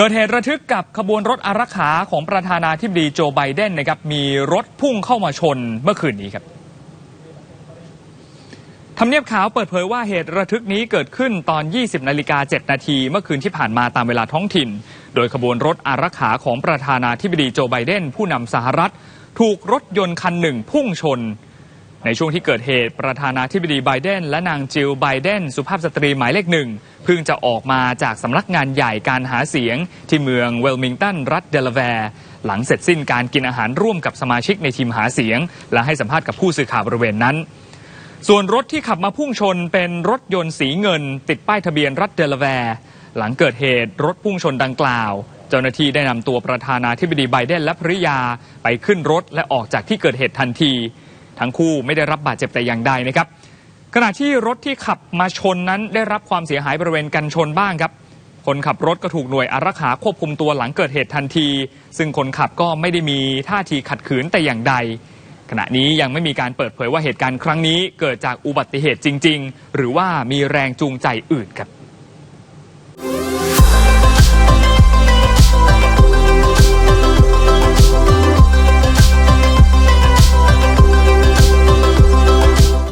เกิดเหตุระทึกกับขบวนรถอารักขาของประธานาธิบดีโจไบเดนนะครับมีรถพุ่งเข้ามาชนเมื่อคืนนี้ครับทำเนียบขาวเปิดเผยว่าเหตุระทึกนี้เกิดขึ้นตอน 20 นาฬิกา 7 นาที เมื่อคืนที่ผ่านมาตามเวลาท้องถิ่น โดยขบวนรถอารักขาของประธานาธิบดีโจไบเดนผู้นำสหรัฐ ถูกรถยนต์คันหนึ่งพุ่งชน ในช่วงที่เกิดเหตุประธานาธิบดีไบเดนและนางจิลไบเดนสุภาพสตรีหมายเลขหนึ่งเพิ่งจะออกมาจากสำนักงานใหญ่การหาเสียง ที่เมืองเวลมิงตันรัฐเดลาแวร์ หลังเสร็จสิ้นการกินอาหารร่วมกับสมาชิกในทีมหาเสียง และให้สัมภาษณ์กับผู้สื่อข่าวบริเวณนั้น ส่วนรถที่ขับมาพุ่งชนเป็นรถยนต์สีเงิน ติดป้ายทะเบียนรัฐเดลาแวร์ หลังเกิดเหตุรถพุ่งชนดังกล่าวเจ้าหน้าที่ได้นำตัวประธานาธิบดีไบเดนและภริยาไปขึ้นรถและออกจากที่เกิดเหตุทันที ทั้งคู่ไม่ได้รับบาดเจ็บแต่อย่างใดนะครับ ขณะที่รถที่ขับมาชนนั้นได้รับความเสียหายบริเวณกันชนบ้างครับ คนขับรถก็ถูกหน่วยอารักขาควบคุมตัวหลังเกิดเหตุทันที ซึ่งคนขับก็ไม่ได้มีท่าทีขัดขืนแต่อย่างใด ขณะนี้ยังไม่มีการเปิดเผยว่าเหตุการณ์ครั้งนี้เกิดจากอุบัติเหตุจริง ๆ หรือว่ามีแรงจูงใจอื่นครับ